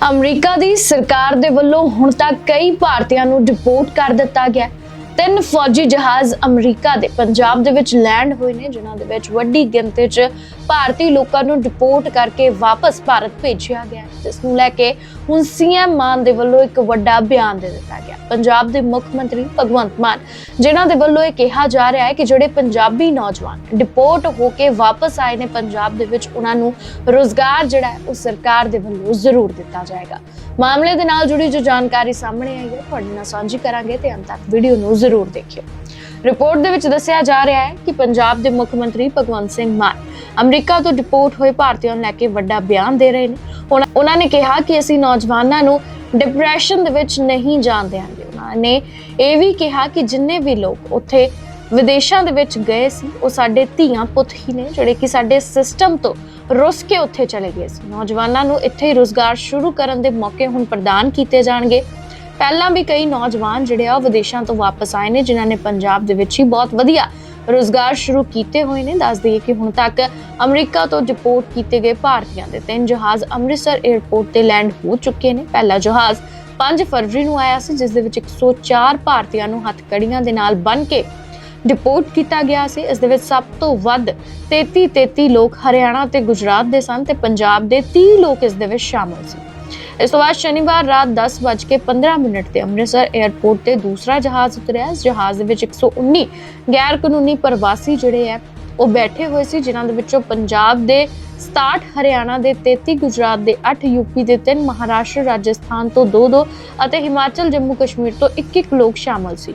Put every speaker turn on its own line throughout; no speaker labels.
America ਦੀ ਸਰਕਾਰ ਦੇ ਵੱਲੋਂ ਹੁਣ ਤੱਕ ਕਈ ਭਾਰਤੀਆਂ ਨੂੰ ਡਿਪੋਰਟ ਕਰ ਦਿੱਤਾ ਗਿਆ ਹੈ। ਤਿੰਨ ਫੌਜੀ ਜਹਾਜ਼ ਅਮਰੀਕਾ ਦੇ ਪੰਜਾਬ ਦੇ ਵਿੱਚ ਲੈਂਡ ਹੋਏ ਨੇ, ਜਿਨ੍ਹਾਂ ਦੇ ਵਿੱਚ ਵੱਡੀ ਗਿਣਤੀ 'ਚ ਭਾਰਤੀ ਲੋਕਾਂ ਨੂੰ ਡਿਪੋਰਟ ਕਰਕੇ ਵਾਪਸ ਭਾਰਤ ਭੇਜਿਆ ਗਿਆ ਜਿਸ ਨੂੰ ਲੈ ਕੇ ਹੁਣ ਸੀਐਮ ਮਾਨ ਦੇ ਵੱਲੋਂ ਇੱਕ ਵੱਡਾ ਬਿਆਨ ਦੇ ਦਿੱਤਾ ਗਿਆ। ਪੰਜਾਬ ਦੇ ਮੁੱਖ ਮੰਤਰੀ ਭਗਵੰਤ ਮਾਨ, ਜਿਨ੍ਹਾਂ ਦੇ ਵੱਲੋਂ ਇਹ ਕਿਹਾ ਜਾ ਰਿਹਾ ਹੈ ਕਿ ਜਿਹੜੇ ਪੰਜਾਬੀ ਨੌਜਵਾਨ ਡਿਪੋਰਟ ਹੋ ਕੇ ਵਾਪਸ ਆਏ ਨੇ ਪੰਜਾਬ ਦੇ ਵਿੱਚ, ਉਹਨਾਂ ਨੂੰ ਰੋਜ਼ਗਾਰ ਜਿਹੜਾ ਹੈ, ਉਹ ਸਰਕਾਰ ਦੇ ਵੱਲੋਂ ਜ਼ਰੂਰ ਦਿੱਤਾ ਜਾਏਗਾ। ਮਾਮਲੇ ਦੇ ਨਾਲ ਜੁੜੀ ਜੋ ਜਾਣਕਾਰੀ ਸਾਹਮਣੇ ਆਈ ਹੈ, ਤੁਹਾਡੇ ਨਾਲ ਸਾਂਝੀ ਕਰਾਂਗੇ ਤੇ ਅੰਤ ਤੱਕ ਵੀਡੀਓ ਨੂੰ ਜ਼ਰੂਰ ਦੇਖਿਓ। ਰਿਪੋਰਟ ਦੇ ਵਿੱਚ ਦੱਸਿਆ ਜਾ ਰਿਹਾ ਹੈ ਕਿ ਪੰਜਾਬ ਦੇ ਮੁੱਖ ਮੰਤਰੀ ਭਗਵੰਤ ਸਿੰਘ ਮਾਨ ਅਮਰੀਕਾ ਤੋਂ ਡਿਪੋਰਟ ਹੋਏ ਭਾਰਤੀਆਂ ਨੂੰ ਲੈ ਕੇ ਵੱਡਾ ਬਿਆਨ ਦੇ ਰਹੇ ਨੇ। ਉਹਨਾਂ- ਨੇ ਕਿਹਾ ਕਿ ਅਸੀਂ ਨੌਜਵਾਨਾਂ ਨੂੰ ਡਿਪਰੈਸ਼ਨ ਦੇ ਵਿੱਚ ਨਹੀਂ ਜਾਣ ਦਿਆਂਗੇ ਉਹਨਾਂ ਨੇ ਇਹ ਵੀ ਕਿਹਾ ਕਿ ਜਿੰਨੇ ਵੀ ਲੋਕ ਉੱਥੇ ਵਿਦੇਸ਼ਾਂ ਦੇ ਵਿੱਚ ਗਏ ਸੀ, ਉਹ ਸਾਡੇ ਧੀਆਂ ਪੁੱਤ ਹੀ ਨੇ, ਜਿਹੜੇ ਕਿ ਸਾਡੇ ਸਿਸਟਮ ਤੋਂ ਰੁੱਸ ਕੇ ਉੱਥੇ ਚਲੇ ਗਏ ਸੀ। ਨੌਜਵਾਨਾਂ ਨੂੰ ਇੱਥੇ ਹੀ ਰੋਜ਼ਗਾਰ ਸ਼ੁਰੂ ਕਰਨ ਦੇ ਮੌਕੇ ਹੁਣ ਪ੍ਰਦਾਨ ਕੀਤੇ ਜਾਣਗੇ। ਪਹਿਲਾਂ ਵੀ ਕਈ ਨੌਜਵਾਨ ਜਿਹੜੇ ਆ ਉਹ ਵਿਦੇਸ਼ਾਂ ਤੋਂ ਵਾਪਸ ਆਏ ਨੇ, ਜਿਨ੍ਹਾਂ ਨੇ ਪੰਜਾਬ ਦੇ ਵਿੱਚ ਹੀ ਬਹੁਤ ਵਧੀਆ ਰੋਜ਼ਗਾਰ ਸ਼ੁਰੂ ਕੀਤੇ ਹੋਏ ਨੇ। ਦੱਸ ਦਈਏ ਕਿ ਹੁਣ ਤੱਕ ਅਮਰੀਕਾ ਤੋਂ ਡਿਪੋਰਟ ਕੀਤੇ ਗਏ ਭਾਰਤੀਆਂ ਦੇ ਤਿੰਨ ਜਹਾਜ਼ ਅੰਮ੍ਰਿਤਸਰ 에ਅਰਪੋਰਟ ਤੇ ਲੈਂਡ ਹੋ ਚੁੱਕੇ ਨੇ। ਪਹਿਲਾ ਜਹਾਜ਼ 5 ਫਰਵਰੀ ਨੂੰ ਆਇਆ ਸੀ, ਜਿਸ ਦੇ ਵਿੱਚ 104 ਭਾਰਤੀਆਂ ਨੂੰ ਹੱਥਕੜੀਆਂ ਦੇ ਨਾਲ ਬੰਨ੍ਹ ਕੇ ਡਿਪੋਰਟ ਕੀਤਾ ਗਿਆ ਸੀ। ਇਸ ਦੇ ਵਿੱਚ ਸਭ ਤੋਂ ਵੱਧ 33 33 ਲੋਕ ਹਰਿਆਣਾ ਤੇ ਗੁਜਰਾਤ ਦੇ ਸਨ ਤੇ ਪੰਜਾਬ ਦੇ 30 ਲੋਕ ਇਸ ਦੇ ਵਿੱਚ ਸ਼ਾਮਲ ਸੀ। ਇਸ ਤੋਂ ਬਾਅਦ ਸ਼ਨੀਵਾਰ ਰਾਤ 10:15 ਮਿੰਟ ਤੇ ਅੰਮ੍ਰਿਤਸਰ 에ਅਰਪੋਰਟ ਤੇ ਦੂਸਰਾ ਜਹਾਜ਼ ਉਤਰਿਆ। ਇਸ ਜਹਾਜ਼ ਦੇ ਵਿੱਚ 119 ਗੈਰ ਕਾਨੂੰਨੀ ਪ੍ਰਵਾਸੀ ਜਿਹੜੇ ਆ, ਉਹ ਬੈਠੇ ਹੋਏ ਸੀ, ਜਿਨ੍ਹਾਂ ਦੇ ਵਿੱਚੋਂ ਪੰਜਾਬ ਦੇ 67 ਹਰਿਆਣਾ ਦੇ 33 ਗੁਜਰਾਤ ਦੇ 8 ਯੂਪੀ ਦੇ 3 ਮਹਾਰਾਸ਼ਟਰ, ਰਾਜਸਥਾਨ ਤੋਂ 2-2 ਅਤੇ ਹਿਮਾਚਲ, ਜੰਮੂ ਕਸ਼ਮੀਰ ਤੋਂ 1-1 ਲੋਕ ਸ਼ਾਮਲ ਸੀ।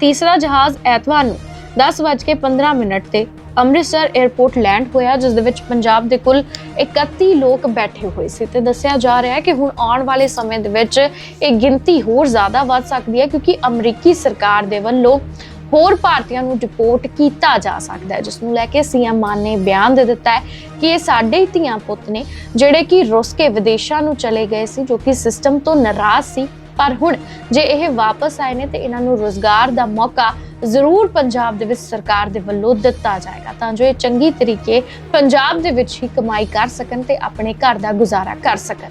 ਤੀਸਰਾ ਜਹਾਜ਼ ਐਤਵਾਰ ਨੂੰ 10:15 ਮਿੰਟ ਤੇ ਅੰਮ੍ਰਿਤਸਰ 에ਅਰਪੋਰਟ ਲੈਂਡ ਹੋਇਆ, ਜਿਸ ਦੇ ਵਿੱਚ ਪੰਜਾਬ ਦੇ ਕੁੱਲ 31 ਲੋਕ ਬੈਠੇ ਹੋਏ ਸੀ। ਤੇ ਦੱਸਿਆ ਜਾ ਰਿਹਾ ਹੈ ਕਿ ਹੁਣ ਆਉਣ ਵਾਲੇ ਸਮੇਂ ਦੇ ਵਿੱਚ ਇਹ ਗਿਣਤੀ ਹੋਰ ਜ਼ਿਆਦਾ ਵੱਧ ਸਕਦੀ ਹੈ, ਕਿਉਂਕਿ ਅਮਰੀਕੀ ਸਰਕਾਰ ਦੇ ਵੱਲੋਂ ਹੋਰ ਭਾਰਤੀਆਂ ਨੂੰ ਡਿਪੋਰਟ ਕੀਤਾ ਜਾ ਸਕਦਾ ਹੈ, ਜਿਸ ਨੂੰ ਲੈ ਕੇ ਸੀਐਮ ਮਾਨ ਨੇ ਬਿਆਨ ਦੇ ਦਿੱਤਾ ਹੈ ਕਿ ਇਹ ਸਾਡੇ ਹੀ ਧੀਆਂ ਪੁੱਤ ਨੇ, ਜਿਹੜੇ ਕਿ ਰੁੱਸ ਕੇ ਵਿਦੇਸ਼ਾਂ ਨੂੰ ਚਲੇ ਗਏ ਸੀ, ਜੋ ਕਿ ਸਿਸਟਮ ਤੋਂ ਨਾਰਾਜ਼ ਸੀ। ਪਰ ਹੁਣ ਜੇ ਇਹ ਵਾਪਸ ਆਏ ਨੇ, ਤੇ ਇਹਨਾਂ ਨੂੰ ਰੋਜ਼ਗਾਰ ਦਾ ਮੌਕਾ ਜ਼ਰੂਰ ਪੰਜਾਬ ਦੇ ਵਿੱਚ ਸਰਕਾਰ ਦੇ ਵੱਲੋਂ ਦਿੱਤਾ ਜਾਏਗਾ ਤਾਂ ਜੋ ਇਹ ਚੰਗੀ ਤਰੀਕੇ ਪੰਜਾਬ ਦੇ ਵਿੱਚ ਹੀ ਕਮਾਈ ਕਰ ਸਕਣ ਤੇ ਆਪਣੇ ਘਰ ਦਾ ਗੁਜ਼ਾਰਾ ਕਰ ਸਕਣ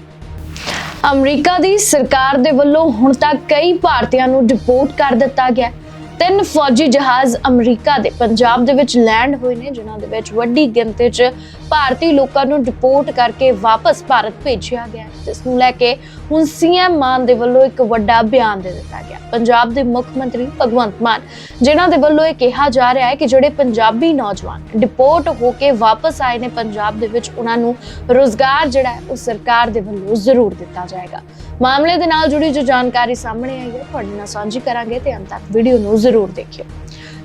ਅਮਰੀਕਾ ਦੀ ਸਰਕਾਰ ਦੇ ਵੱਲੋਂ ਹੁਣ ਤੱਕ ਕਈ ਭਾਰਤੀਆਂ ਨੂੰ ਡਿਪੋਰਟ ਕਰ ਦਿੱਤਾ ਗਿਆ ਹੈ। ਤਿੰਨ ਫੌਜੀ ਜਹਾਜ਼ ਅਮਰੀਕਾ ਦੇ ਪੰਜਾਬ ਦੇ ਵਿੱਚ ਲੈਂਡ ਹੋਏ ਨੇ, ਜਿਨ੍ਹਾਂ ਦੇ ਵਿੱਚ ਵੱਡੀ ਗਿਣਤੀ 'ਚ ਭਾਰਤੀ ਲੋਕਾਂ ਨੂੰ ਡਿਪੋਰਟ ਕਰਕੇ ਵਾਪਸ ਭਾਰਤ ਭੇਜਿਆ ਗਿਆ ਜਿਸ ਨੂੰ ਲੈ ਕੇ ਹੁਣ ਸੀਐਮ ਮਾਨ ਦੇ ਵੱਲੋਂ ਇੱਕ ਵੱਡਾ ਬਿਆਨ ਦੇ ਦਿੱਤਾ ਗਿਆ। ਪੰਜਾਬ ਦੇ ਮੁੱਖ ਮੰਤਰੀ ਭਗਵੰਤ ਮਾਨ, ਜਿਨ੍ਹਾਂ ਦੇ ਵੱਲੋਂ ਇਹ ਕਿਹਾ ਜਾ ਰਿਹਾ ਹੈ ਕਿ ਜਿਹੜੇ ਪੰਜਾਬੀ ਨੌਜਵਾਨ ਡਿਪੋਰਟ ਹੋ ਕੇ ਵਾਪਸ ਆਏ ਨੇ ਪੰਜਾਬ ਦੇ ਵਿੱਚ, ਉਹਨਾਂ ਨੂੰ ਰੋਜ਼ਗਾਰ ਜਿਹੜਾ ਹੈ ਉਹ ਸਰਕਾਰ ਦੇ ਵੱਲੋਂ ਜ਼ਰੂਰ ਦਿੱਤਾ ਜਾਏਗਾ। ਮਾਮਲੇ ਦੇ ਨਾਲ ਜੁੜੀ ਜੋ ਜਾਣਕਾਰੀ ਸਾਹਮਣੇ ਆਈ ਹੈ, ਤੁਹਾਡੇ ਨਾਲ ਸਾਂਝੀ ਕਰਾਂਗੇ ਤੇ ਅੰਤ ਤੱਕ ਵੀਡੀਓ ਨੂੰ ਜ਼ਰੂਰ ਦੇਖਿਓ।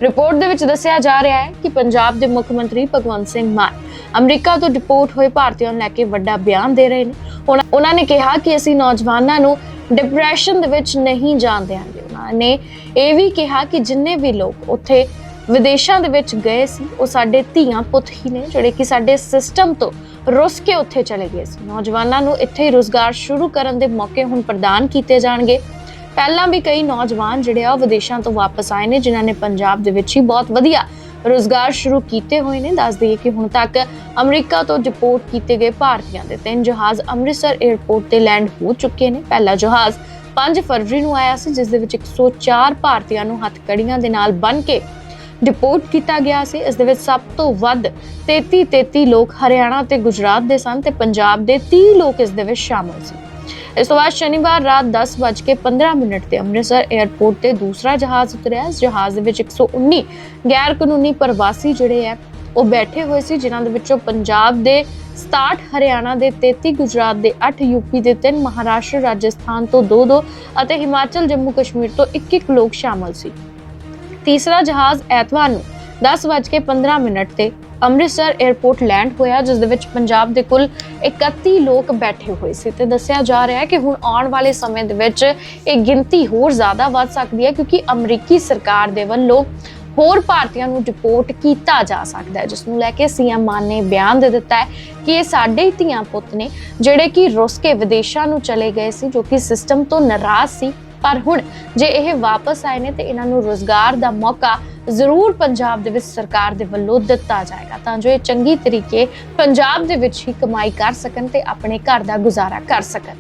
ਰਿਪੋਰਟ ਦੇ ਵਿੱਚ ਦੱਸਿਆ ਜਾ ਰਿਹਾ ਹੈ ਕਿ ਪੰਜਾਬ ਦੇ ਮੁੱਖ ਮੰਤਰੀ ਭਗਵੰਤ ਸਿੰਘ ਮਾਨ ਅਮਰੀਕਾ ਤੋਂ ਡਿਪੋਰਟ ਹੋਏ ਭਾਰਤੀਆਂ ਨੂੰ ਲੈ ਕੇ ਵੱਡਾ ਬਿਆਨ ਦੇ ਰਹੇ ਨੇ। ਉਹਨਾਂ- ਨੇ ਕਿਹਾ ਕਿ ਅਸੀਂ ਨੌਜਵਾਨਾਂ ਨੂੰ ਡਿਪਰੈਸ਼ਨ ਦੇ ਵਿੱਚ ਨਹੀਂ ਜਾਣ ਦਿਆਂਗੇ ਉਹਨਾਂ ਨੇ ਇਹ ਵੀ ਕਿਹਾ ਕਿ ਜਿੰਨੇ ਵੀ ਲੋਕ ਉੱਥੇ ਵਿਦੇਸ਼ਾਂ ਦੇ ਵਿੱਚ ਗਏ ਸੀ, ਉਹ ਸਾਡੇ ਧੀਆਂ ਪੁੱਤ ਹੀ ਨੇ, ਜਿਹੜੇ ਕਿ ਸਾਡੇ ਸਿਸਟਮ ਤੋਂ ਰੁੱਸ ਕੇ ਉੱਥੇ ਚਲੇ ਗਏ ਸੀ। ਨੌਜਵਾਨਾਂ ਨੂੰ ਇੱਥੇ ਹੀ ਰੋਜ਼ਗਾਰ ਸ਼ੁਰੂ ਕਰਨ ਦੇ ਮੌਕੇ ਹੁਣ ਪ੍ਰਦਾਨ ਕੀਤੇ ਜਾਣਗੇ। ਪਹਿਲਾਂ ਵੀ ਕਈ ਨੌਜਵਾਨ ਜਿਹੜੇ ਆ ਉਹ ਵਿਦੇਸ਼ਾਂ ਤੋਂ ਵਾਪਸ ਆਏ ਨੇ, ਜਿਨ੍ਹਾਂ ਨੇ ਪੰਜਾਬ ਦੇ ਵਿੱਚ ਹੀ ਬਹੁਤ ਵਧੀਆ ਰੋਜ਼ਗਾਰ ਸ਼ੁਰੂ ਕੀਤੇ ਹੋਏ ਨੇ। ਦੱਸ ਦਈਏ ਕਿ ਹੁਣ ਤੱਕ ਅਮਰੀਕਾ ਤੋਂ ਡਿਪੋਰਟ ਕੀਤੇ ਗਏ ਭਾਰਤੀਆਂ ਦੇ ਤਿੰਨ ਜਹਾਜ਼ ਅੰਮ੍ਰਿਤਸਰ 에ਅਰਪੋਰਟ ਤੇ ਲੈਂਡ ਹੋ ਚੁੱਕੇ ਨੇ। ਪਹਿਲਾ ਜਹਾਜ਼ 5 ਫਰਵਰੀ ਨੂੰ ਆਇਆ ਸੀ, ਜਿਸ ਦੇ ਵਿੱਚ 104 ਭਾਰਤੀਆਂ ਨੂੰ ਹੱਥਕੜੀਆਂ ਦੇ ਨਾਲ ਬੰਨ੍ਹ ਕੇ ਡਿਪੋਰਟ ਕੀਤਾ ਗਿਆ ਸੀ। ਇਸ ਦੇ ਵਿੱਚ ਸਭ ਤੋਂ ਵੱਧ 33 33 ਲੋਕ ਹਰਿਆਣਾ ਤੇ ਗੁਜਰਾਤ ਦੇ ਸਨ ਤੇ ਪੰਜਾਬ ਦੇ 30 ਲੋਕ ਇਸ ਦੇ ਵਿੱਚ ਸ਼ਾਮਲ ਸੀ। ਇਸ ਤੋਂ ਬਾਅਦ ਸ਼ਨੀਵਾਰ ਰਾਤ 10:15 ਮਿੰਟ ਤੇ ਅੰਮ੍ਰਿਤਸਰ 에ਅਰਪੋਰਟ ਤੇ ਦੂਸਰਾ ਜਹਾਜ਼ ਉਤਰਿਆ। ਇਸ ਜਹਾਜ਼ ਦੇ ਵਿੱਚ 119 ਗੈਰ ਕਾਨੂੰਨੀ ਪ੍ਰਵਾਸੀ ਜਿਹੜੇ ਆ, ਉਹ ਬੈਠੇ ਹੋਏ ਸੀ, ਜਿਨ੍ਹਾਂ ਦੇ ਵਿੱਚੋਂ ਪੰਜਾਬ ਦੇ 67 ਹਰਿਆਣਾ ਦੇ 33 ਗੁਜਰਾਤ ਦੇ 8 ਯੂਪੀ ਦੇ 3 ਮਹਾਰਾਸ਼ਟਰ, ਰਾਜਸਥਾਨ ਤੋਂ 2-2 ਅਤੇ ਹਿਮਾਚਲ, ਜੰਮੂ ਕਸ਼ਮੀਰ ਤੋਂ 1-1 ਲੋਕ ਸ਼ਾਮਲ ਸੀ। ਤੀਸਰਾ ਜਹਾਜ਼ ਐਤਵਾਰ ਨੂੰ 10:15 ਮਿੰਟ ਤੇ ਅੰਮ੍ਰਿਤਸਰ 에ਅਰਪੋਰਟ ਲੈਂਡ ਹੋਇਆ, ਜਿਸ ਦੇ ਵਿੱਚ ਪੰਜਾਬ ਦੇ ਕੁੱਲ 31 ਲੋਕ ਬੈਠੇ ਹੋਏ ਸੀ। ਤੇ ਦੱਸਿਆ ਜਾ ਰਿਹਾ ਹੈ ਕਿ ਹੁਣ ਆਉਣ ਵਾਲੇ ਸਮੇਂ ਦੇ ਵਿੱਚ ਇਹ ਗਿਣਤੀ ਹੋਰ ਜ਼ਿਆਦਾ ਵੱਧ ਸਕਦੀ ਹੈ, ਕਿਉਂਕਿ ਅਮਰੀਕੀ ਸਰਕਾਰ ਦੇ ਵੱਲੋਂ ਹੋਰ ਭਾਰਤੀਆਂ ਨੂੰ ਡਿਪੋਰਟ ਕੀਤਾ ਜਾ ਸਕਦਾ ਹੈ, ਜਿਸ ਨੂੰ ਲੈ ਕੇ ਸੀਐਮ ਮਾਨ ਨੇ ਬਿਆਨ ਦੇ ਦਿੱਤਾ ਹੈ ਕਿ ਇਹ ਸਾਡੇ ਹੀ ਧੀਆਂ ਪੁੱਤ ਨੇ, ਜਿਹੜੇ ਕਿ ਰੁੱਸ ਕੇ ਵਿਦੇਸ਼ਾਂ ਨੂੰ ਚਲੇ ਗਏ ਸੀ, ਜੋ ਕਿ ਸਿਸਟਮ ਤੋਂ ਨਾਰਾਜ਼ ਸੀ। ਪਰ ਹੁਣ ਜੇ ਇਹ ਵਾਪਸ ਆਏ ਨੇ, ਤੇ ਇਹਨਾਂ ਨੂੰ ਰੋਜ਼ਗਾਰ ਦਾ ਮੌਕਾ ਜ਼ਰੂਰ ਪੰਜਾਬ ਦੇ ਵਿੱਚ ਸਰਕਾਰ ਦੇ ਵੱਲੋਂ ਦਿੱਤਾ ਜਾਏਗਾ ਤਾਂ ਜੋ ਇਹ ਚੰਗੀ ਤਰੀਕੇ ਪੰਜਾਬ ਦੇ ਵਿੱਚ ਹੀ ਕਮਾਈ ਕਰ ਸਕਣ ਤੇ ਆਪਣੇ ਘਰ ਦਾ ਗੁਜ਼ਾਰਾ ਕਰ ਸਕਣ।